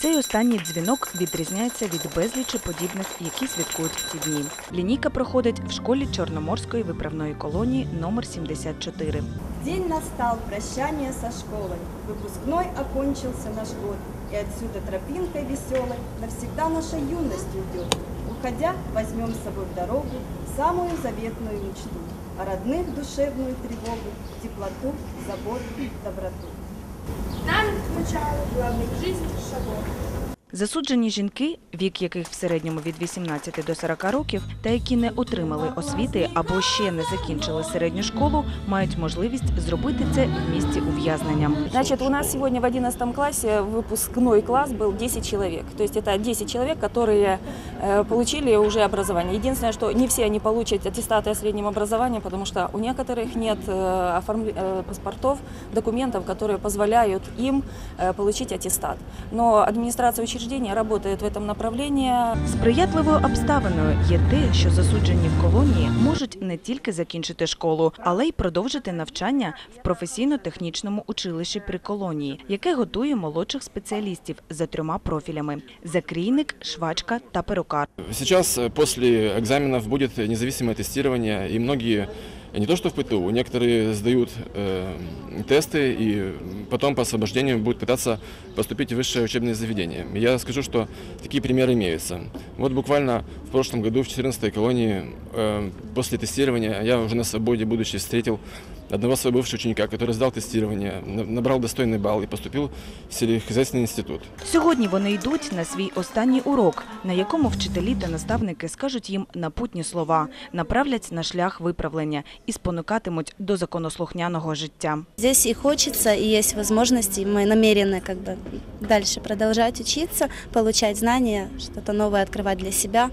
Цей останній дзвінок відрізняється від безлічі подібних, які святкують в ці дні. Лінійка проходить в школі Чорноморської виправної колонії номер 74. День настал, прощание со школой. Выпускной окончился наш год. И отсюда тропинкой веселой навсегда наша юность уйдет. Уходя, возьмем с собой в дорогу самую заветную мечту. О родных душевную тревогу, теплоту, заботу, доброту. Нам к началу главных жизни шагов. Засуджені жінки, вік яких в середньому від 18 до 40 років, та які не отримали освіти або ще не закінчили середню школу, мають можливість зробити це в місці ув'язнення. Значит, у нас сегодня в 11 классе выпускной класс был 10 человек. То есть это 10 человек, которые э, получили уже образование. Единственное, что не все они получат аттестаты о среднем образовании, потому что у некоторых нет э, оформле- э, паспортов, документов, которые позволяют им э, получить аттестат. Но администрация учреждения работает в этом направлении. Сприятливою обставиною є те, що засуджені в колонії можуть не тільки закінчити школу, але й продовжити навчання в професійно-технічному училищі при колонії, яке готує молодших спеціалістів за трьома профілями: закрійник, швачка та перукар. Сейчас э, после экзаменов будет независимое тестирование, и многие, не то что в ПТУ, некоторые сдают э, тесты и потом по освобождению будут пытаться поступить в высшее учебное заведение. Я скажу, что такие примеры имеются. Вот буквально в прошлом году в 14-й колонии э, после тестирования я уже на свободе, будучи, встретил одного своего бывшего ученика, который сдал тестирование, на- набрал достойный балл и поступил в сельскохозяйственный институт. Сьогодні вони йдуть на свій останній урок, на якому вчителі та наставники скажуть їм напутні слова, направлять на шлях виправлення і спонукатимуть до законослухняного життя. Здесь и хочется, и есть возможности, и мы намерены как бы дальше продолжать учиться, получать знания, что-то новое открывать для себя.